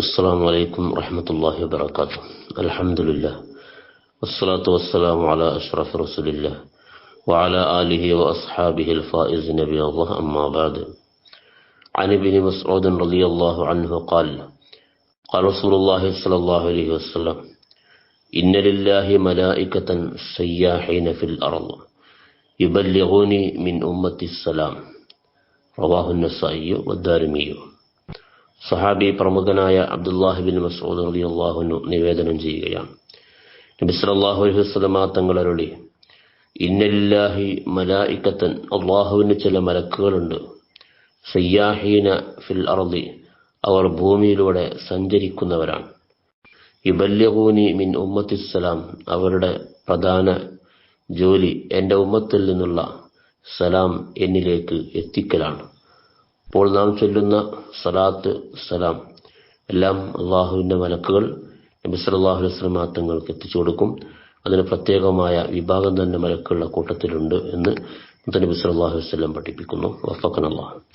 السلام عليكم ورحمة الله وبركاته. الحمد لله. والصلاة والسلام على أشرف رسول الله وعلى آله وأصحابه الفائز نبي الله. أما بعد. عن ابن مسعود رضي الله عنه قال قال رسول الله صلى الله عليه وسلم إن لله ملائكة سياحين في الأرض يبلغوني من أمة السلام. رواه النسائي والدارمي. സഹാബി പ്രമുഖനായ അബ്ദുല്ലാഹിബിൻ മസൂദ് അലി അള്ളാഹുനു നിവേദനം ചെയ്യുകയാണ്. നബി സല്ലല്ലാഹു അലൈഹി തങ്ങളരുളി ഇന്നലില്ലാഹി മലായിക്കത്തൻ അള്ളാഹുവിന് ചില മലക്കുകളുണ്ട്. സയ്യാഹീന ഫിൽ അർദി അവർ ഭൂമിയിലൂടെ സഞ്ചരിക്കുന്നവരാണ്. ഇബല്യഹൂനി മിൻ ഉമ്മത്തിസ്സലാം അവരുടെ പ്രധാന ജോലി എന്റെ ഉമ്മത്തിൽ നിന്നുള്ള സലാം എന്നിലേക്ക് എത്തിക്കലാണ്. അപ്പോൾ നാം ചൊല്ലുന്ന സലാത്ത് സലാം. എല്ലാം അള്ളാഹുവിന്റെ മലക്കുകൾ നബി അലൈഹി വസല്ലം തങ്ങൾക്ക് എത്തിച്ചു കൊടുക്കും. അതിന് പ്രത്യേകമായ വിഭാഗം തന്നെ മലക്കുകളുടെ കൂട്ടത്തിലുണ്ട് എന്ന് നബി അലൈഹി വസല്ലം പഠിപ്പിക്കുന്നു. അല്ലാഹ്